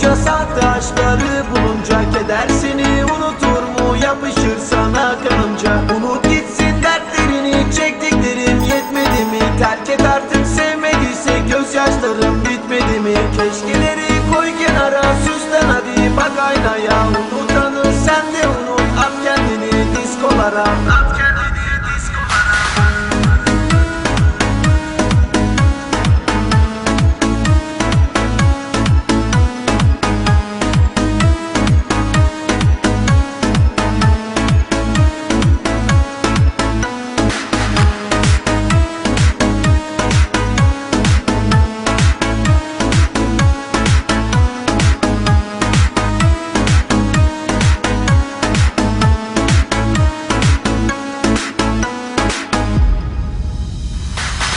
sahte aşkları bulunca Keder seni unutur mu? Yapışır sana kanımca Unut gitsin dertlerini çektiklerim yetmedi mi? Terk et artık sevmediyse gözyaşlarım bitmedi mi? Keşkeleri koy kenara süslen hadi bak aynaya. Unutanı sen de unut at kendini diskolara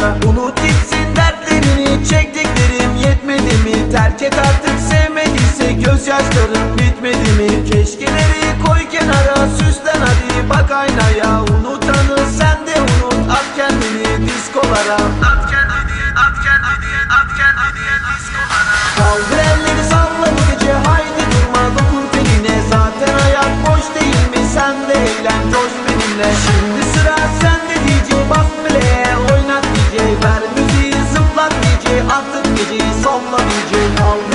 kanınca Unut gitsin dertlerini Çektiklerim yetmedi mi? Terk et artık sevmediyse Gözyaşlarım bitmedi mi? Keşkeleri koy kenara Süslen hadi bak aynaya. Unutanı sen de unut At kendini diskolara. At kendini, at kendini, at kendini diskolara. Kaldır elleri salla bu gece Haydi durma dokun teline Zaten hayat boş değil mi? Sen de eğlen coş benimle. Şimdi geceyi salla bir ceyhan